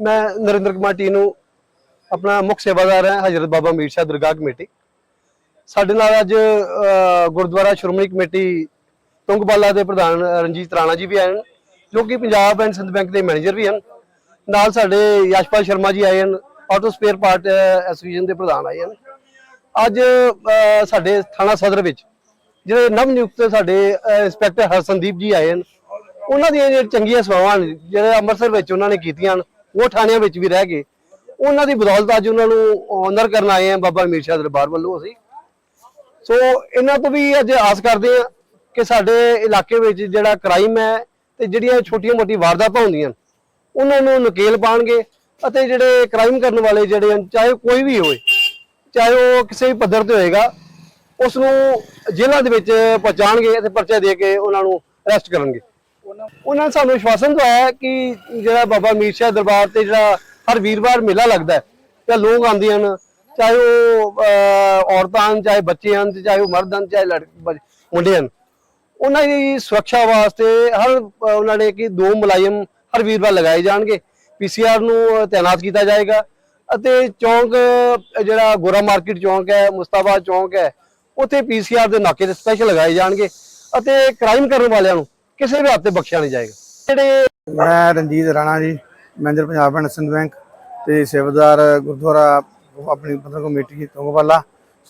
ਮੈਂ ਨਰਿੰਦਰ ਕੁਮਾਰ ਟੀ ਨੂੰ ਆਪਣਾ ਮੁੱਖ ਸੇਵਾਦਾਰ ਹਾਂ ਹਜ਼ਰਤ ਬਾਬਾ ਮੀਰ ਸ਼ਾਹ ਦਰਗਾਹ ਕਮੇਟੀ। ਸਾਡੇ ਨਾਲ ਅੱਜ ਗੁਰਦੁਆਰਾ ਸ਼੍ਰੋਮਣੀ ਕਮੇਟੀ ਤੁੰਗਬਾਲਾ ਦੇ ਪ੍ਰਧਾਨ ਰਣਜੀਤ ਰਾਣਾ ਜੀ ਵੀ ਆਏ ਹਨ ਜੋ ਕਿ ਪੰਜਾਬ ਐਂਡ ਸਿੰਧ ਬੈਂਕ ਦੇ ਮੈਨੇਜਰ ਵੀ ਹਨ। ਨਾਲ ਸਾਡੇ ਯਸ਼ਪਾਲ ਸ਼ਰਮਾ ਜੀ ਆਏ ਹਨ ਆਟੋ ਸਪੇਅਰ ਪਾਰਟ ਐਸੋਸੀਏਸ਼ਨ ਦੇ ਪ੍ਰਧਾਨ ਆਏ ਹਨ। ਅੱਜ ਸਾਡੇ ਥਾਣਾ ਸਦਰ ਵਿੱਚ ਜਿਹੜੇ ਨਵ ਨਿਯੁਕਤ ਸਾਡੇ ਅ, ਇੰਸਪੈਕਟਰ ਹਰਸਨਦੀਪ ਜੀ ਆਏ ਹਨ ਉਹਨਾਂ ਦੀਆਂ ਜਿਹੜੀਆਂ ਚੰਗੀਆਂ ਸੇਵਾਵਾਂ ਜਿਹੜੇ ਅੰਮ੍ਰਿਤਸਰ ਵਿੱਚ ਉਹਨਾਂ ਨੇ ਕੀਤੀਆਂ ਹਨ ਉਹ ਥਾਣਿਆਂ ਵਿੱਚ ਵੀ ਰਹਿ ਗਏ। ਉਹਨਾਂ ਦੀ ਬਦੌਲਤ ਅੱਜ ਉਹਨਾਂ ਨੂੰ ਆਨਰ ਕਰਨ ਆਏ ਆ ਬਾਬਾ ਅਮੀਰ ਸ਼ਾਹ ਦਰਬਾਰ ਵੱਲੋਂ ਅਸੀਂ। ਸੋ ਇਹਨਾਂ ਤੋਂ ਵੀ ਅੱਜ ਆਸ ਕਰਦੇ ਆ ਕਿ ਸਾਡੇ ਇਲਾਕੇ ਵਿੱਚ ਜਿਹੜਾ ਕ੍ਰਾਈਮ ਹੈ ਤੇ ਜਿਹੜੀਆਂ ਛੋਟੀਆਂ-ਮੋਟੀ ਵਾਰਦਾਤਾਂ ਹੁੰਦੀਆਂ, ਉਹਨਾਂ ਨੂੰ ਨਕੇਲ ਪਾਣਗੇ ਅਤੇ ਜਿਹੜੇ ਕ੍ਰਾਈਮ ਕਰਨ ਵਾਲੇ ਜਿਹੜੇ ਹਨ, ਚਾਹੇ ਕੋਈ ਵੀ ਹੋਵੇ, ਚਾਹੇ ਉਹ ਕਿਸੇ ਵੀ ਪੱਧਰ ਤੇ ਹੋਏਗਾ ਉਸ ਨੂੰ ਜੇਲ੍ਹਾਂ ਦੇ ਵਿੱਚ ਪਹੁੰਚਾਣਗੇ ਅਤੇ ਪਰਚੇ ਦੇ ਕੇ ਉਹਨਾਂ ਨੂੰ ਅਰੈਸਟ ਕਰਨਗੇ। ਉਹਨਾਂ ਨੇ ਸਾਨੂੰ ਵਿਸ਼ਵਾਸਨ ਦਵਾਇਆ ਕਿ ਜਿਹੜਾ ਬਾਬਾ ਮੀਰ ਸ਼ਾਹ ਦਰਬਾਰ ਤੇ ਜਿਹੜਾ ਹਰ ਵੀਰਵਾਰ ਮੇਲਾ ਲੱਗਦਾ ਹੈ ਤੇ ਲੋਕ ਆਉਂਦੇ ਹਨ, ਚਾਹੇ ਉਹ ਔਰਤਾਂ ਹਨ, ਚਾਹੇ ਬੱਚੇ ਹਨ, ਚਾਹੇ ਉਹ ਮਰਦ ਹਨ, ਚਾਹੇ ਮੁੰਡੇ ਹਨ, ਉਹਨਾਂ ਦੀ ਸੁਰੱਖਿਆ ਵਾਸਤੇ ਹਰ ਉਹਨਾਂ ਨੇ ਕਿ ਦੋ ਮੁਲਾਜ਼ਮ ਹਰ ਵੀਰਵਾਰ ਲਗਾਏ ਜਾਣਗੇ। ਪੀਸੀਆਰ ਨੂੰ ਤਾਇਨਾਤ ਕੀਤਾ ਜਾਏਗਾ ਅਤੇ ਚੌਂਕ ਜਿਹੜਾ ਗੋਰਾ ਮਾਰਕੀਟ ਚੌਂਕ ਹੈ, ਮੁਸਤਾਬਾਦ ਚੌਂਕ ਹੈ, ਉੱਥੇ ਪੀਸੀਆਰ ਦੇ ਨਾਕੇ ਤੇ ਸਪੈਸ਼ਲ ਲਗਾਏ ਜਾਣਗੇ ਅਤੇ ਕ੍ਰਾਈਮ ਕਰਨ ਵਾਲਿਆਂ ਨੂੰ ਕਿਸੇ ਵੀ ਹੱਥ ਤੇ ਬਖਸ਼ਿਆ ਨਹੀਂ ਜਾਏਗਾ। ਜਿਹੜੇ ਮੈਂ Ranjit Rana ji manager Punjab and Sind bank ਤੇ ਸੇਵਾਦਾਰ ਗੁਰਦੁਆਰਾ ਆਪਣੀ ਪਤਨ ਕਮੇਟੀ ਤੁੰਗਵਾਲਾ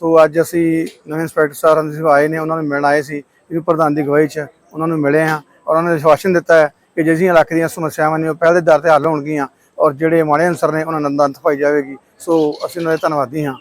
ਸੋ ਅੱਜ ਅਸੀਂ ਨਵੇਂ ਇੰਸਪੈਕਟਰ ਸਾਹਿਬ ਦੇ ਆਏ ਨੇ ਉਹਨਾਂ ਨੂੰ ਮਿਲਣ ਆਏ ਸੀ ਇਹ ਪ੍ਰਧਾਨ ਦੀ ਅਗਵਾਈ 'ਚ ਉਹਨਾਂ ਨੂੰ ਮਿਲੇ ਆ ਔਰ ਉਹਨਾਂ ਨੇ ਵਿਸ਼ਵਾਸਨ ਦਿੱਤਾ ਹੈ ਕਿ ਜਿਹੜੀਆਂ ਇਲਾਕੇ ਦੀਆਂ ਸਮੱਸਿਆਵਾਂ ਨੇ ਉਹ ਪਹਿਲ ਦੇ ਦਰ ਤੇ ਹੱਲ ਹੋਣਗੀਆਂ ਔਰ ਜਿਹੜੇ ਮਾੜੇ ਅਨਸਰ ਨੇ ਉਹਨਾਂ ਨੂੰ ਨੰਦਾਂ ਪਾਈ ਜਾਵੇਗੀ। ਸੋ ਅਸੀਂ ਉਹਨਾਂ ਦੇ ਧੰਨਵਾਦੀ ਹਾਂ।